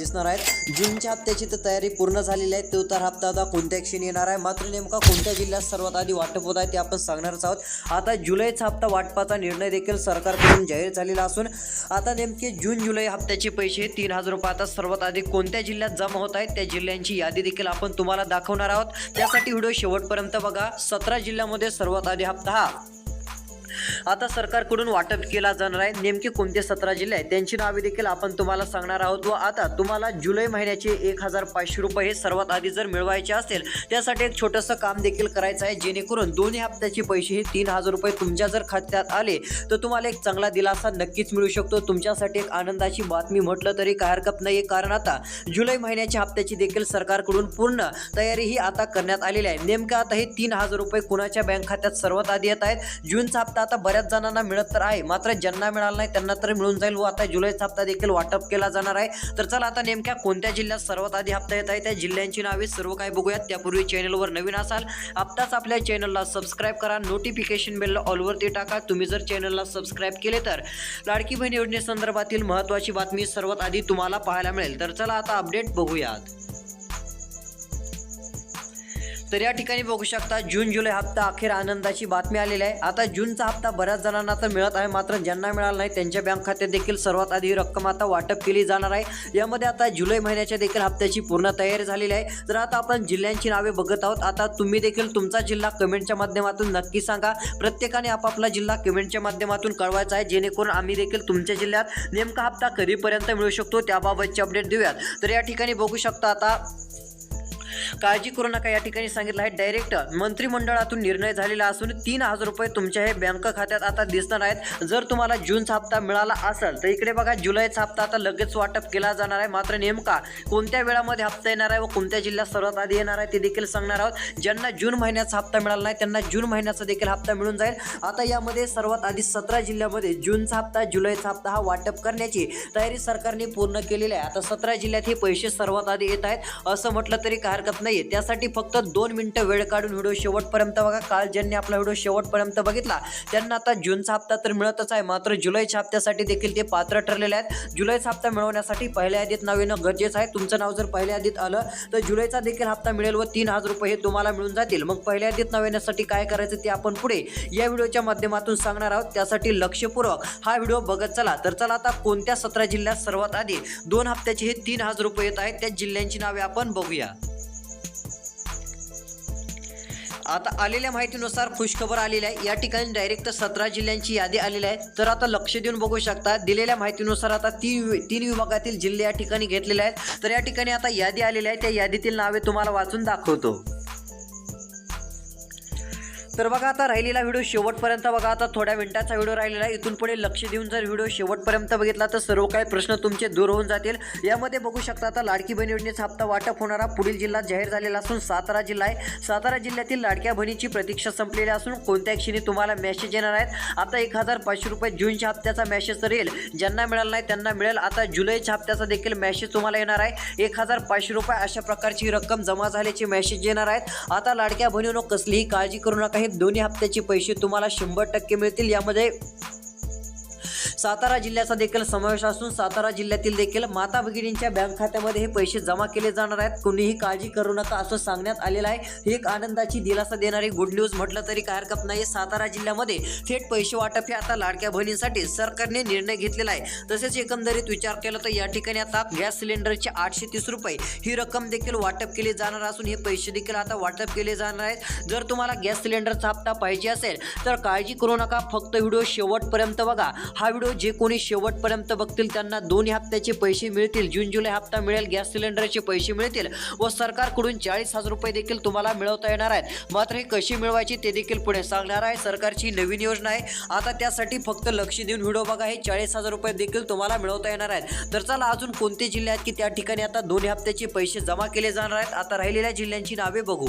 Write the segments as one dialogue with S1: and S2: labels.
S1: दिसणार आहेत. जूनच्या हप्त्याची तर तयारी पूर्ण झालेली आहे. तो तर हप्ता आता कोणत्या क्षणी येणार आहे? मात्र नेमका कोणत्या जिल्ह्यात सर्वात आधी वाटप होत आहे ते आपण सांगणारच आहोत. आता जुलैचा हप्ता वाटपाचा निर्णय देखील सरकारकडून जाहीर झालेला असून आता नेमके जून जुलै हप्त्याचे पैसे तीन हजार रुपये आता सर्वात आधी कोणत्या जिल्ह्यात जमा होत आहेत त्या जिल्ह्यांची यादी देखील आपण तुम्हाला दाखवणार आहोत. त्यासाठी व्हिडिओ शेवटपर्यंत बघा. सतरा जिल्ह्यामध्ये सर्वात आधी हप्ता हा. आता सरकारकडून वाटप केला जाणार आहे. नेमके कोणते सतरा जिल्हे आहेत? त्यांची नावे देखील आपण तुम्हाला सांगणार आहोत. व आता तुम्हाला जुलै महिन्याचे एक हजार पाचशे रुपये हे सर्वात आधी जर मिळवायचे असेल त्यासाठी एक छोटंसं काम देखील करायचं आहे. जेणेकरून दोन्ही हप्त्याचे पैसे हे तीन हजार रुपये तुमच्या जर खात्यात आले तर तुम्हाला एक चांगला दिलासा नक्कीच मिळू शकतो. तुमच्यासाठी एक आनंदाची बातमी म्हटलं तरी काय हरकत नाही कारण आता जुलै महिन्याच्या हप्त्याची देखील सरकारकडून पूर्ण तयारी ही आता करण्यात आलेली आहे. नेमकं आता हे तीन हजार रुपये कुणाच्या बँक खात्यात सर्वात आधी येत आहेत? जूनचा हप्ता आता बऱ्याच जणांना मिळत तर आहे. मात्र ज्यांना मिळाला नाही त्यांना तर मिळून जाईल. व आता जुलैचा हप्ता देखील वाटप केला जाणार आहे. तर चला आता नेमक्या कोणत्या जिल्ह्यात सर्वात आधी हप्ता येत आहे? त्या जिल्ह्यांची नावे सर्व काही बघूयात. त्यापूर्वी चॅनलवर नवीन असाल आत्ताच आपल्या चॅनलला सबस्क्राईब करा. नोटिफिकेशन बेलला ऑलवरती टाका. तुम्ही जर चॅनलला सबस्क्राईब केले तर लाडकी बहीण योजनेसंदर्भातील महत्त्वाची बातमी सर्वात आधी तुम्हाला पाहायला मिळेल. तर चला आता अपडेट बघूयात. तर या ठिकाणी बघू शकता जून जुलै हप्ता अखेर आनंदाची बातमी आलेली आहे. आता जूनचा हप्ता बऱ्याच जणांना तर मिळत आहे मात्र ज्यांना मिळाला नाही त्यांच्या बँक खात्यात देखील सर्वात आधी रक्कम आता वाटप केली जाणार आहे. यामध्ये आता जुलै महिन्याच्या देखील हप्त्याची पूर्ण तयारी झालेली आहे. तर आता आपण जिल्ह्यांची नावे बघत आहोत. आता तुम्ही देखील तुमचा जिल्हा कमेंटच्या माध्यमातून नक्की सांगा. प्रत्येकाने आपापला जिल्हा कमेंटच्या माध्यमातून कळवायचा आहे. जेणेकरून आम्ही देखील तुमच्या जिल्ह्यात नेमका हप्ता कधीपर्यंत मिळू शकतो त्याबाबतचे अपडेट देऊयात. तर या ठिकाणी बघू शकता आता काळजी करू नका या ठिकाणी सांगितलं आहे. डायरेक्ट मंत्रिमंडळातून निर्णय झालेला असून तीन हजार रुपये तुमच्या हे बँक खात्यात आता दिसणार आहेत. जर तुम्हाला जूनचा हप्ता मिळाला असेल तर इकडे बघा जुलैचा हप्ता आता लगेच वाटप केला जाणार आहे. मात्र नेमका कोणत्या वेळामध्ये हप्ता येणार आहे व कोणत्या जिल्ह्यात सर्वात आधी येणार आहे ते देखील सांगणार आहोत. ज्यांना जून महिन्याचा हप्ता मिळाला नाही त्यांना जून महिन्याचा देखील हप्ता मिळून जाईल. आता यामध्ये सर्वात आधी सतरा जिल्ह्यामध्ये जूनचा हप्ता जुलैचा हप्ता हा वाटप करण्याची तयारी सरकारने पूर्ण केलेली आहे. आता सतरा जिल्ह्यात हे पैसे सर्वात आधी येत आहेत. असं म्हटलं तरी कारण हरकत नाही त्यासाठी फक्त दोन मिनटं वेळ काढून व्हिडिओ शेवटपर्यंत बघा. काल ज्यांनी आपला व्हिडिओ शेवटपर्यंत बघितला त्यांना आता जूनचा हप्ता तर मिळतच आहे. मात्र जुलैच्या हप्त्यासाठी देखील ते पात्र ठरलेले आहेत. जुलैचा हप्ता मिळवण्यासाठी पहिल्या यादीत नाव येणं गरजेचं आहे. तुमचं नाव जर पहिल्या यादीत आलं तर जुलैचा देखील हप्ता मिळेल व तीन हजार रुपये हे तुम्हाला मिळून जातील. मग पहिल्या यादीत नाव येण्यासाठी काय करायचं ते आपण पुढे या व्हिडिओच्या माध्यमातून सांगणार आहोत. त्यासाठी लक्षपूर्वक हा व्हिडिओ बघत चला. तर चला आता कोणत्या सतरा जिल्ह्यात सर्वात आधी दोन हप्त्याचे हे तीन हजार रुपये येत आहेत. त्या जिल्ह्यांची नावे आपण बघूया. आता आलेल्या माहितीनुसार खुशखबर आलेली आहे. या ठिकाणी डायरेक्ट सतरा जिल्ह्यांची यादी आलेली आहे. तर आता लक्ष देऊन बघू शकता दिलेल्या माहितीनुसार आता तीन वि- तीन विभागातील जिल्हे या ठिकाणी घेतलेले आहेत. तर या ठिकाणी आता यादी आलेली आहे. त्या यादीतील नावे तुम्हाला वाचून दाखवतो. तर बघा आता राहिलेला व्हिडिओ शेवटपर्यंत बघा आता थोड्या मिनिटाचा व्हिडिओ राहिलेला आहे. इथून पुढे लक्ष देऊन जर व्हिडिओ शेवटपर्यंत बघितला तर सर्व काही प्रश्न तुमचे दूर होऊन जातील. यामध्ये बघू शकता आता लाडकी बहीण योजनेचा हप्ता वाटप होणारा पुढील जिल्हा जाहीर झालेला असून सातारा जिल्हा आहे. सातारा जिल्ह्यातील लाडक्या बहिणीची प्रतीक्षा संपलेली असून कोणत्या क्षणी तुम्हाला मेसेज येणार आहेत? आता एक हजार पाचशे रुपये जूनच्या हप्त्याचा मेसेज तर येईल. ज्यांना मिळाला नाही त्यांना मिळेल. आता जुलैच्या हप्त्याचा देखील मेसेज तुम्हाला येणार आहे. एक हजार पाचशे रुपये अशा प्रकारची रक्कम जमा झाल्याचे मेसेज येणार आहेत. आता लाडक्या बहिणीनं कसलीही काळजी करू नका. हे दोन्ही हप्त्याचे पैसे तुम्हाला शंभर टक्के मिळतील. यामध्ये सातारा जिल्ह्याचा देखील समावेश असून सातारा जिल्ह्यातील देखील माता भगिनींच्या बँक खात्यामध्ये हे पैसे जमा केले जाणार आहेत. कुणीही काळजी करू नका असं सांगण्यात आलेलं आहे. ही एक आनंदाची दिलासा देणारी गुड न्यूज म्हटलं तरी काय हरकत नाही सातारा जिल्ह्यामध्ये थेट पैसे वाटप हे आता लाडक्या बहिणींसाठी सरकारने निर्णय घेतलेला आहे. तसेच एकंदरीत विचार केला तर या ठिकाणी आता गॅस सिलेंडरचे आठशे तीस रुपये ही रक्कम देखील वाटप केली जाणार असून हे पैसे देखील आता वाटप केले जाणार आहेत. जर तुम्हाला गॅस सिलेंडरचा हप्ता पाहिजे असेल तर काळजी करू नका. फक्त व्हिडिओ शेवटपर्यंत बघा. हा व्हिडिओ जे कोणी शेवटपर्यंत बघतील त्यांना दोन्ही हप्त्याचे पैसे मिळतील. जून जुलै हप्ता मिळेल गॅस सिलेंडरचे पैसे मिळतील व सरकारकडून चाळीस हजार रुपये देखील तुम्हाला मिळवता येणार आहेत. मात्र हे कशी मिळवायची ते देखील पुढे सांगणार आहे. सरकारची नवीन योजना आहे. आता त्यासाठी फक्त लक्ष देऊन व्हिडिओ बघा. हे चाळीस हजार रुपये देखील तुम्हाला मिळवता येणार आहेत. तर चला अजून कोणते जिल्हे आहेत की त्या ठिकाणी आता दोन्ही हप्त्याचे पैसे जमा केले जाणार आहेत? आता राहिलेल्या जिल्ह्यांची नावे बघू.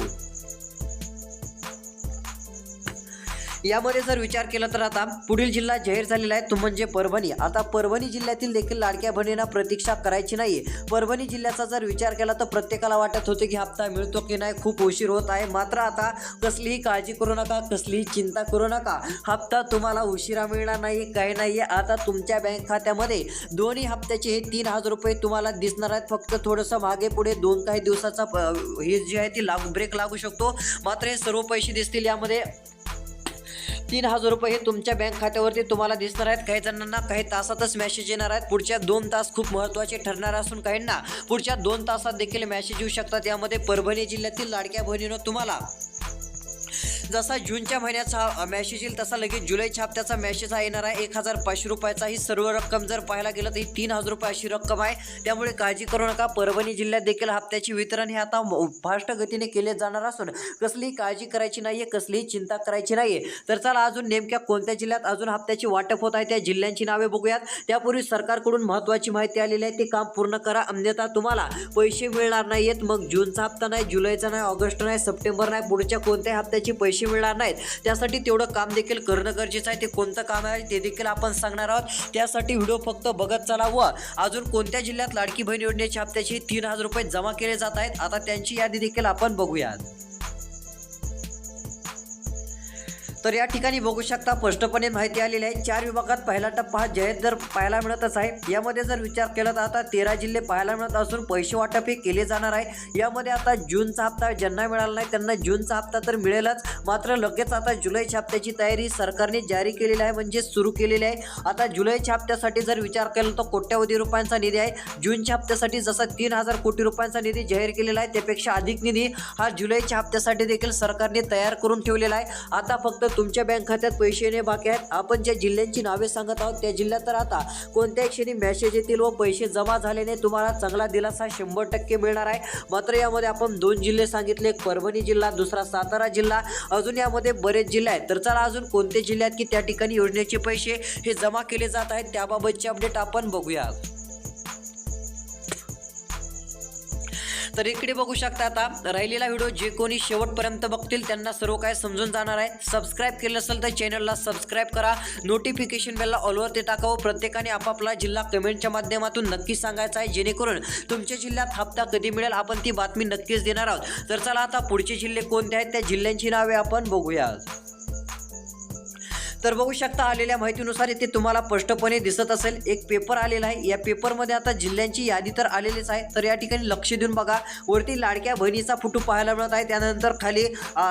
S1: यामध्ये जर विचार केला तर आता पुढील जिल्हा जाहीर झालेला आहे तो म्हणजे परभणी. आता परभणी जिल्ह्यातील देखील लाडक्या बहिणींना प्रतीक्षा करायची नाही परभणी जिल्ह्याचा जर विचार केला तर प्रत्येकाला वाटत होते की हप्ता मिळतो की नाही खूप उशीर होत आहे. मात्र आता कसलीही काळजी करू नका कसलीही चिंता करू नका. हप्ता तुम्हाला उशिरा मिळणार नाही काही नाही आता तुमच्या बँक खात्यामध्ये दोन्ही हप्त्याचे हे तीन हजार रुपये तुम्हाला दिसणार आहेत. फक्त थोडंसं मागे पुढे दोन काही दिवसाचा हे जे आहे ती लागू ब्रेक लागू शकतो. मात्र हे सर्व पैसे दिसतील यामध्ये तीन हजार रुपये हे तुमच्या बँक खात्यावरती तुम्हाला दिसणार आहेत. काही जणांना काही तासातच मेसेज येणार आहेत. पुढच्या दोन तास खूप महत्त्वाचे ठरणार असून काहींना पुढच्या दोन तासात देखील मेसेज येऊ शकतात. यामध्ये परभणी जिल्ह्यातील लाडक्या बहिणीनं तुम्हाला जसा जूनच्या महिन्याचा मॅसेज येईल तसा लगेच जुलैच्या हप्त्याचा मॅसेज हा येणार आहे. एक हजार पाचशे रुपयाचा ही सर्व रक्कम जर पाहायला गेलं तर ही तीन हजार रुपये अशी रक्कम आहे. त्यामुळे काळजी करू नका. परभणी जिल्ह्यात देखील हप्त्याचे वितरण हे आता फास्ट गतीने केले जाणार असून कसलीही काळजी करायची नाहीये कसलीही चिंता करायची नाहीये. तर चला अजून नेमक्या कोणत्या जिल्ह्यात अजून हप्त्याची वाटप होत आहे त्या जिल्ह्यांची नावे बघूयात. त्यापूर्वी सरकारकडून महत्त्वाची माहिती आलेली आहे. ते काम पूर्ण करा. अन्यथा तुम्हाला पैसे मिळणार नाहीयेत. मग जूनचा हप्ता नाही जुलैचा नाही ऑगस्ट नाही सप्टेंबर नाही. पुढच्या कोणत्याही हप्त्याचे पैसे मिळणार नाहीत. त्यासाठी तेवढं काम देखील करणं गरजेचं आहे. ते कोणतं काम आहे ते देखील आपण सांगणार आहोत. त्यासाठी व्हिडिओ फक्त बघत चला व अजून कोणत्या जिल्ह्यात लाडकी बहीण योजनेच्या हप्त्याचे तीन हजार रुपये जमा केले जात आहेत आता त्यांची यादी देखील आपण बघूयात. तर या ठिकाणी बघू शकता स्पष्टपणे माहिती आलेली आहे. चार विभागात पहिला टप्पा हा जाहीर दर पाहायला मिळतच आहे. यामध्ये जर विचार केला तर आता तेरा जिल्हे पाहायला मिळत असून पैसे वाटप हे केले जाणार आहे. यामध्ये आता जूनचा हप्ता ज्यांना मिळाला नाही त्यांना जूनचा हप्ता तर मिळेलच. मात्र लगेच आता जुलैच्या हप्त्याची तयारी सरकारने जारी केलेली आहे म्हणजे सुरू केलेली आहे. आता जुलैच्या हप्त्यासाठी जर विचार केला तर कोट्यवधी रुपयांचा निधी आहे. जूनच्या हप्त्यासाठी जसा तीन हजार कोटी रुपयांचा निधी जाहीर केलेला आहे त्यापेक्षा अधिक निधी हा जुलैच्या हप्त्यासाठी देखील सरकारने तयार करून ठेवलेला आहे. आता फक्त तुमच्या बँक खात्यात पैसे येणे बाकी आहेत. आपण ज्या जिल्ह्यांची नावे सांगत आहोत त्या जिल्ह्यात तर आता कोणत्याही क्षणी मेसेज येतील व पैसे जमा झाल्याने तुम्हाला चांगला दिलासा शंभर टक्के मिळणार आहे. मात्र यामध्ये आपण दोन जिल्हे सांगितले. एक परभणी जिल्हा दुसरा सातारा जिल्हा. अजून यामध्ये बरेच जिल्हे आहेत. तर चला अजून कोणते जिल्ह्यात की त्या ठिकाणी योजनेचे पैसे हे जमा केले जात आहेत त्याबाबतचे अपडेट आपण बघूया तर इकडे बघू शकता आता राहिलेला व्हिडिओ जे कोणी शेवटपर्यंत बघतील त्यांना सर्व काय समजून जाणार आहे. सबस्क्राईब केलं असेल तर चॅनलला सबस्क्राईब करा. नोटिफिकेशन बेलला ऑलवर ते टाकावं. प्रत्येकाने आपापला जिल्हा कमेंटच्या माध्यमातून नक्की सांगायचा आहे. जेणेकरून तुमच्या जिल्ह्यात हप्ता कधी मिळेल आपण ती बातमी नक्कीच देणार आहोत. तर चला आता पुढचे जिल्हे कोणते आहेत? त्या जिल्ह्यांची नावे आपण बघूया तर बघू शकता आलेल्या माहितीनुसार इथे तुम्हाला स्पष्टपणे दिसत असेल. एक पेपर आलेला आहे. या पेपरमध्ये आता जिल्ह्यांची यादी तर आलेलीच आहे. तर या ठिकाणी लक्ष देऊन बघा. वरती लाडक्या बहिणीचा फोटो पाहायला मिळत आहे. त्यानंतर खाली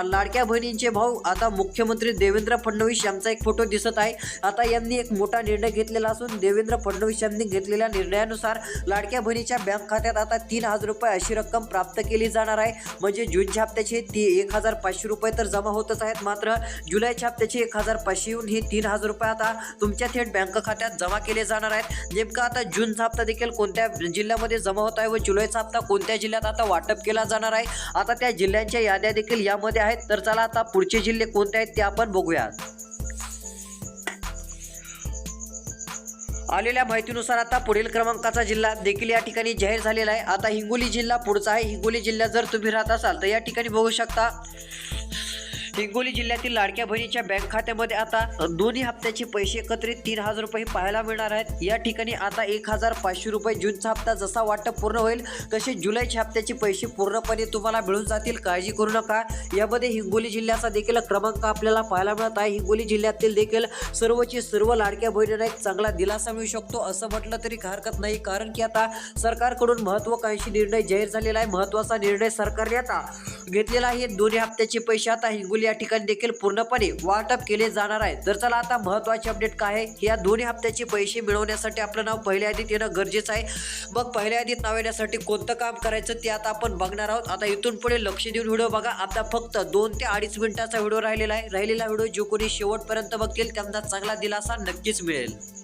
S1: लाडक्या बहिणींचे भाऊ आता मुख्यमंत्री देवेंद्र फडणवीस यांचा एक फोटो दिसत आहे. आता यांनी एक मोठा निर्णय घेतलेला असून देवेंद्र फडणवीस यांनी घेतलेल्या निर्णयानुसार लाडक्या बहिणीच्या बँक खात्यात आता तीन हजार रुपये अशी रक्कम प्राप्त केली जाणार आहे. म्हणजे जूनच्या हप्त्याचे ती एक हजार पाचशे रुपये तर जमा होतच आहेत. मात्र जुलैच्या हप्त्याचे एक हजार पाचशे येऊन हे तीन हजार रुपये आता तुमच्या थेट बँक खात्यात जमा केले जाणार आहेत. नेमका आता जूनचा हप्ता देखील कोणत्या जिल्ह्यामध्ये जमा होत आहे व जुलैचा हप्ता कोणत्या जिल्ह्यात आता वाटप केला जाणार आहे? आता त्या जिल्ह्यांच्या याद्या देखील यामध्ये आहेत. तर चला आता पुढचे जिल्हे कोणते आहेत ते आपण बघूयात. आलेल्या माहितीनुसार आता पुढील क्रमांकाचा जिल्हा देखील या ठिकाणी जाहीर झालेला आहे. आता हिंगोली जिल्हा पुढचा आहे. हिंगोली जिल्ह्यात जर तुम्ही राहत असाल तर या ठिकाणी बघू शकता. हिंगोली जिल्ह्यातील लाडक्या बहिणीच्या बँक खात्यामध्ये आता दोन्ही हप्त्याचे पैसे एकत्रित तीन हजार रुपये पाहायला मिळणार आहेत. या ठिकाणी आता एक हजार पाचशे रुपये जूनचा हप्ता जसा वाटप पूर्ण होईल तसे जुलैच्या हप्त्याचे पैसे पूर्णपणे तुम्हाला मिळून जातील. काळजी करू नका. यामध्ये हिंगोली जिल्ह्याचा देखील क्रमांक आपल्याला पाहायला मिळत आहे. हिंगोली जिल्ह्यातील देखील सर्वची सर्व लाडक्या बहिणींना एक चांगला दिलासा मिळू शकतो असं म्हटलं तरी हरकत नाही. कारण की आता सरकारकडून महत्वाकांक्षी निर्णय जाहीर झालेला आहे. महत्त्वाचा निर्णय सरकारने आता घेतलेला आहे. दोन्ही हप्त्याचे पैसे आता हिंगोली या ठिकाणी देखील पूर्णपणे वाटप केले जाणार आहे. तर चला आता महत्त्वाचे अपडेट काय आहे? या दोन्ही हप्त्याचे पैसे मिळवण्यासाठी आपलं नाव पहिल्या यादीत येणं गरजेचं आहे. मग पहिल्या यादीत नाव येण्यासाठी कोणतं काम करायचं ते आता आपण बघणार आहोत. आता इथून पुढे लक्ष देऊन व्हिडिओ बघा. आता फक्त दोन ते अडीच मिनिटाचा व्हिडिओ राहिलेला आहे. राहिलेला व्हिडिओ जो कोणी शेवटपर्यंत बघतील त्यांना चांगला दिलासा नक्कीच मिळेल.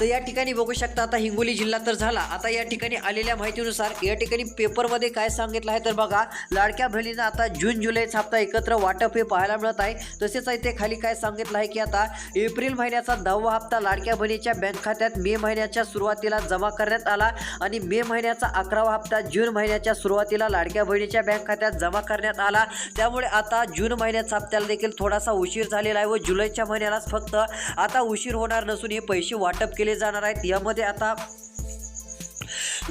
S1: तर या ठिकाणी बघू शकता आता हिंगोली जिल्हा तर झाला. आता या ठिकाणी आलेल्या माहितीनुसार या ठिकाणी पेपरमध्ये काय सांगितलं आहे तर बघा लाडक्या बहिणींना आता जून जुलैचा हप्ता एकत्र वाटप हे पाहायला मिळत आहे. तसेच इथे खाली काय सांगितलं आहे की आता एप्रिल महिन्याचा दहावा हप्ता लाडक्या बहिणीच्या बँक खात्यात मे महिन्याच्या सुरुवातीला जमा करण्यात आला आणि मे महिन्याचा अकरावा हप्ता जून महिन्याच्या सुरुवातीला लाडक्या बहिणीच्या बँक खात्यात जमा करण्यात आला. त्यामुळे आता जून महिन्याचा हप्त्याला देखील थोडासा उशीर झालेला आहे व जुलैच्या महिन्यालाच फक्त आता उशीर होणार नसून हे पैसे वाटप केले जाणार आहेत. यामध्ये आता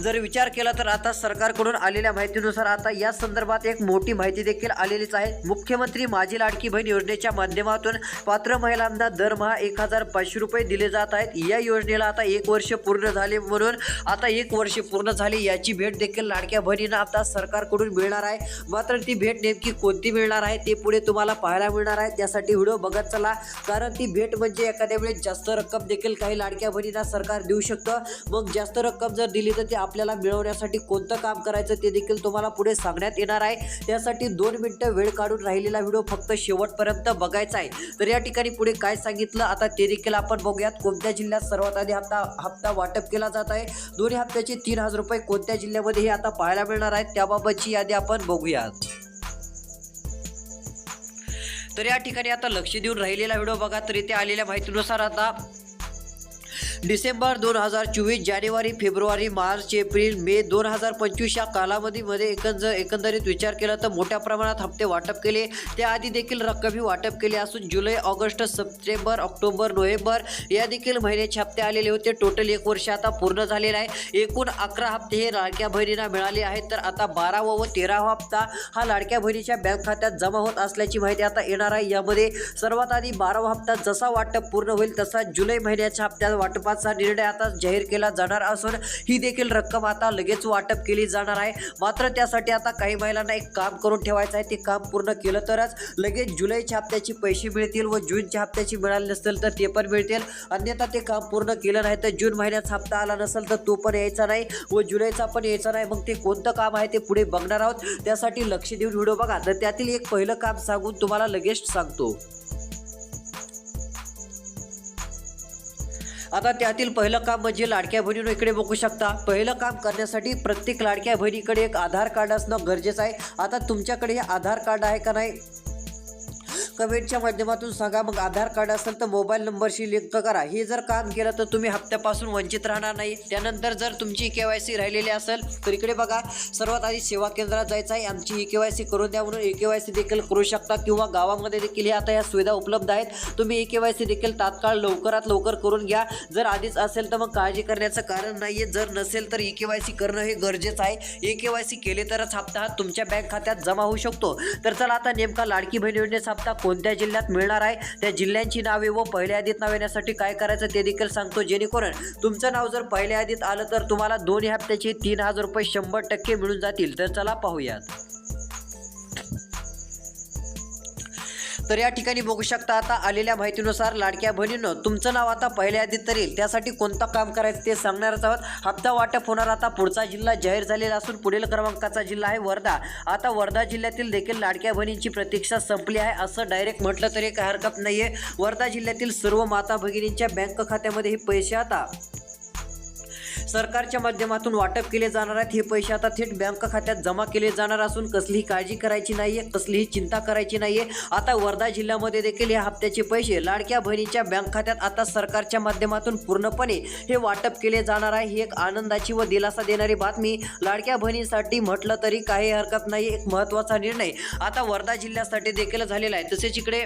S1: जर विचार केला तर आता सरकारकडून आलेल्या माहितीनुसार आता या संदर्भात एक मोठी माहिती देखील आलेलीच आहे. मुख्यमंत्री माझी लाडकी बहीण योजनेच्या माध्यमातून पात्र महिलांना दरमहा एक हजार पाचशे रुपये दिले जात आहेत. या योजनेला आता एक वर्ष पूर्ण झाले म्हणून आता एक वर्ष पूर्ण झाले याची भेट देखील लाडक्या बहिणींना आता सरकारकडून मिळणार आहे. मात्र ती भेट नेमकी कोणती मिळणार आहे ते पुढे तुम्हाला पाहायला मिळणार आहे. त्यासाठी व्हिडिओ बघत चला. कारण ती भेट म्हणजे एखाद्या वेळेस जास्त रक्कम देखील काही लाडक्या बहिणींना सरकार देऊ शकतं. मग जास्त रक्कम जर दिली तर ते आपल्याला मिळवण्यासाठी कोणतं काम करायचं ते देखील तुम्हाला पुढे सांगण्यात येणार आहे. त्यासाठी दोन मिनटं वेळ काढून राहिलेला व्हिडिओ फक्त शेवटपर्यंत बघायचा आहे. तर या ठिकाणी पुढे काय सांगितलं आता ते देखील आपण बघूयात. कोणत्या जिल्ह्यात सर्वात आधी हप्ता हप्ता वाटप केला जात आहे? दोन्ही हप्त्याचे तीन हजार रुपये कोणत्या जिल्ह्यामध्ये हे आता पाहायला मिळणार आहेत? त्याबाबतची यादी आपण बघूयात. तर या ठिकाणी आता लक्ष देऊन राहिलेला व्हिडिओ बघा. तर इथे आलेल्या माहितीनुसार आता डिसेंबर दोन हजार चोवीस जानेवारी फेब्रुवारी मार्च एप्रिल मे दोन हजार पंचवीस या कालावधीमध्ये एकंद एकंदरीत विचार केला तर मोठ्या प्रमाणात हप्ते वाटप केले. त्याआधी देखील रक्कमही वाटप केली असून जुलै ऑगस्ट सप्टेंबर ऑक्टोबर नोव्हेंबर या देखील महिन्याचे हप्ते आलेले होते. टोटल एक वर्ष आता पूर्ण झालेलं आहे. एकूण अकरा हप्ते हे लाडक्या बहिणींना मिळाले आहेत. तर आता बारावा व तेरावा हप्ता हा लाडक्या बहिणीच्या बँक खात्यात जमा होत असल्याची माहिती आता येणार आहे. यामध्ये सर्वात आधी बारावा हप्ता जसा वाटप पूर्ण होईल तसा जुलै महिन्याच्या हप्त्यात वाटप वाटपाचा निर्णय आता जाहीर केला जाणार असून ही देखील रक्कम आता लगेच वाटप केली जाणार आहे. मात्र त्यासाठी आता काही महिलांना एक काम करून ठेवायचं आहे. ते काम पूर्ण केलं तरच लगेच जुलैच्या हप्त्याचे पैसे मिळतील व जूनच्या हप्त्याची मिळाली नसेल तर ते पण मिळतील. अन्यथा ते काम पूर्ण केलं नाही तर जून महिन्यात हप्ता आला नसेल तर तो पण यायचा नाही व जुलैचा पण यायचा नाही. मग ते कोणतं काम आहे ते पुढे बघणार आहोत. त्यासाठी लक्ष देऊन व्हिडिओ बघा. तर त्यातील एक पहिलं काम सांगून तुम्हाला लगेच सांगतो. आता त्यातील पहिलं काम म्हणजे लाडक्या बहिणीनं इकडे बघू शकता. पहिलं काम करण्यासाठी प्रत्येक लाडक्या बहिणीकडे एक आधार कार्ड असणं गरजेचं आहे. आता तुमच्याकडे हे आधार कार्ड आहे का नाही? कमेंटच्या माध्यमातून सांगा. मग आधार कार्ड असेल तर मोबाईल नंबरशी लिंक करा. हे जर काम केलं तर तुम्ही हप्त्यापासून वंचित राहणार नाही. त्यानंतर जर तुमची के वाय सी राहिलेली असेल तर इकडे बघा. सर्वात आधी सेवा केंद्रात जायचं आहे. आमची ई के वाय सी करून द्या म्हणून ई के वाय सी देखील करू शकता किंवा गावामध्ये देखील हे आता या सुविधा उपलब्ध आहेत. तुम्ही ई के वाय सी देखील तात्काळ लवकरात लवकर करून घ्या. जर आधीच असेल तर मग काळजी करण्याचं कारण नाही आहे जर नसेल तर ई के वाय सी करणं हे गरजेचं आहे. ई के वाय सी केले तरच हप्ता हा तुमच्या बँक खात्यात जमा होऊ शकतो. तर चला आता नेमका लाडकी बहीण योजनेचा हप्ता कोणत्या जिल्ह्यात मिळणार आहे? त्या जिल्ह्यांची नावे व पहिल्या यादीत नाव येण्यासाठी काय करायचं ते देखील सांगतो. जेणेकरून तुमचं नाव जर पहिल्या यादीत आलं तर तुम्हाला दोन्ही हप्त्याचे तीन हजार रुपये शंभर टक्के मिळून जातील. तर चला पाहूयात. तर या ठिकाणी बघू शकता आता आलेल्या माहितीनुसार लाडक्या बहिणीनं तुमचं नाव आता पहिल्या यादीत तरी त्यासाठी कोणतं काम करायचं ते सांगणारच आहोत. हप्ता वाटप होणार आता पुढचा जिल्हा जाहीर झालेला असून पुढील क्रमांकाचा जिल्हा आहे वर्धा. आता वर्धा जिल्ह्यातील देखील लाडक्या बहिणींची प्रतीक्षा संपली आहे असं डायरेक्ट म्हटलं तरी काही हरकत नाही आहे वर्धा जिल्ह्यातील सर्व माता भगिनींच्या बँक खात्यामध्ये हे पैसे आता सरकारच्या माध्यमातून वाटप केले जाणार आहेत. हे पैसे आता थेट बँक खात्यात जमा केले जाणार असून कसलीही काळजी करायची नाहीये कसलीही चिंता करायची नाहीये. आता वर्धा जिल्ह्यामध्ये देखील या हप्त्याचे पैसे लाडक्या बहिणीच्या बँक खात्यात आता सरकारच्या माध्यमातून पूर्णपणे हे वाटप केले जाणार आहे. ही एक आनंदाची व दिलासा देणारी बातमी लाडक्या बहिणीसाठी म्हटलं तरी काही हरकत नाही एक महत्त्वाचा निर्णय आता वर्धा जिल्ह्यासाठी देखील झालेला आहे. तसेच इकडे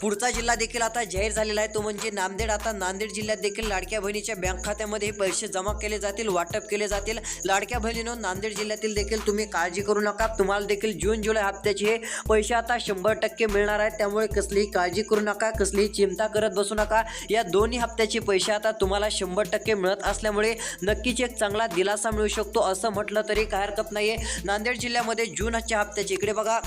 S1: पुढचा जिल्हा देखील आता जाहीर झालेला आहे. तो म्हणजे नांदेड. आता नांदेड जिल्ह्यात देखील लाडक्या बहिणीच्या बँक खात्यामध्ये हे पैसे जमा केले जातील वाटप केले जातील. लाडक्या बहिणीनं नांदेड जिल्ह्यातील देखील तुम्ही काळजी करू नका. तुम्हाला देखील जून जुलै हप्त्याचे हे पैसे आता शंभर टक्के मिळणार आहेत. त्यामुळे कसलीही काळजी करू नका कसलीही चिंता करत बसू नका. या दोन्ही हप्त्याचे पैसे आता तुम्हाला शंभर टक्के मिळत असल्यामुळे नक्कीच एक चांगला दिलासा मिळू शकतो. असं म्हटलं तरी काय हरकत नाही आहे नांदेड जिल्ह्यामध्ये जूनच्या हप्त्याचे. इकडे बघा.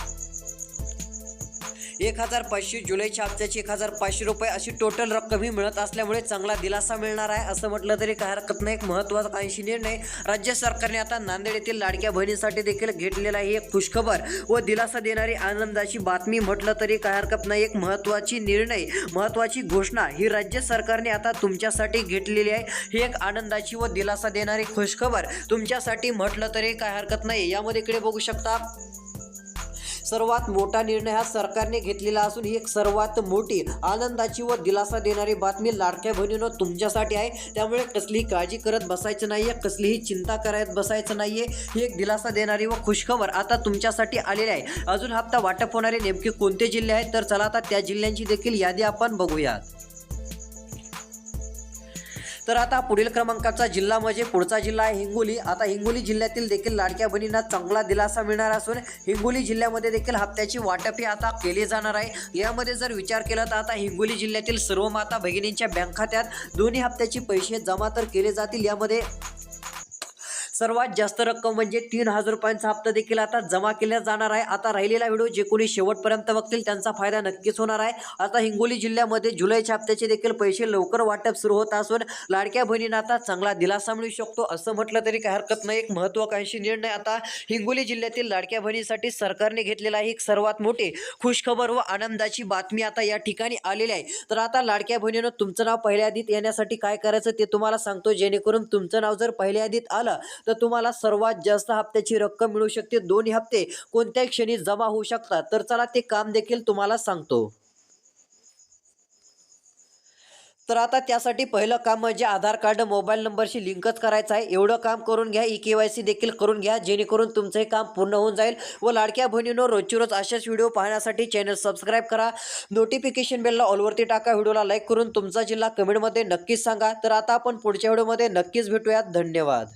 S1: एक हजार पाचशे जुलैच्या हप्त्याची एक हजार पाचशे रुपये अशी टोटल रक्कम ही मिळत असल्यामुळे चांगला दिलासा मिळणार आहे. असं म्हटलं तरी काय हरकत नाही. एक महत्वाकांक्षी निर्णय राज्य सरकारने आता नांदेड येथील लाडक्या बहिणीसाठी देखील घेतलेला आहे. एक खुशखबर व दिलासा देणारी आनंदाची बातमी म्हटलं तरी काय हरकत नाही. एक महत्वाची निर्णय महत्वाची घोषणा ही राज्य सरकारने आता तुमच्यासाठी घेतलेली आहे. ही एक आनंदाची व दिलासा देणारी खुशखबर तुमच्यासाठी म्हटलं तरी काय हरकत नाही. यामध्ये इकडे बघू शकता सर्वात मोठा निर्णय हा सरकारने घेतलेला असून ही एक सर्वात मोठी आनंदाची व दिलासा देणारी बातमी लाडक्या बहिणीनं तुमच्यासाठी आहे. त्यामुळे कसलीही काळजी करत बसायचं नाहीये कसलीही चिंता करत बसायचं नाहीये. ही एक दिलासा देणारी व खुशखबर आता तुमच्यासाठी आलेली आहे. अजून हप्ता वाटप होणारे नेमके कोणते जिल्हे आहेत? तर चला आता त्या जिल्ह्यांची देखील यादी आपण बघूयात. तर आता पुढील क्रमांकाचा जिल्हा म्हणजे पुढचा जिल्हा आहे हिंगोली. आता हिंगोली जिल्ह्यातील देखील लाडक्या बहिणींना चांगला दिलासा मिळणार असून हिंगोली जिल्ह्यामध्ये देखील हप्त्याची वाटप ही आता केली जाणार आहे. यामध्ये जर विचार केला तर आता हिंगोली जिल्ह्यातील सर्व माता भगिनींच्या बँक खात्यात दोन्ही हप्त्याचे पैसे जमा तर केले जातील. यामध्ये सर्वात जास्त रक्कम म्हणजे तीन हजार रुपयांचा हप्ता देखील आता जमा केला जाणार आहे. आता राहिलेला व्हिडिओ जे कोणी शेवटपर्यंत बघतील त्यांचा फायदा नक्कीच होणार आहे. आता हिंगोली जिल्ह्यामध्ये जुलैच्या हप्त्याचे देखील पैसे लवकर वाटप सुरू होत असून लाडक्या बहिणींना आता चांगला दिलासा मिळू शकतो असं म्हटलं तरी काय हरकत नाही. एक महत्वाकांक्षी निर्णय आता हिंगोली जिल्ह्यातील लाडक्या बहिणीसाठी सरकारने घेतलेला आहे. एक सर्वात मोठी खुशखबर व आनंदाची बातमी आता या ठिकाणी आलेली आहे. तर आता लाडक्या बहिणीनं तुमचं नाव पहिल्या यादीत येण्यासाठी काय करायचं ते तुम्हाला सांगतो. जेणेकरून तुमचं नाव जर पहिल्या यादीत आलं तर तुम्हाला सर्वात जास्त हप्त्याची रक्कम मिळू शकते. दोन्ही हप्ते कोणत्याही क्षणी जमा होऊ शकतात. तर चला ते काम देखील तुम्हाला सांगतो. तर आता त्यासाठी पहिलं काम म्हणजे आधार कार्ड मोबाईल नंबरशी लिंकच करायचं आहे. एवढं काम करून घ्या. ई के वाय सी देखील करून घ्या. जेणेकरून तुमचं हे काम पूर्ण होऊन जाईल. व लाडक्या बहिणीनं रोजची रोज अशाच व्हिडिओ पाहण्यासाठी चॅनल सबस्क्राईब करा. नोटिफिकेशन बेलला ऑलवरती टाका. व्हिडिओला लाईक करून तुमचा जिल्हा कमेंटमध्ये नक्कीच सांगा. तर आता आपण पुढच्या व्हिडिओमध्ये नक्कीच भेटूयात. धन्यवाद.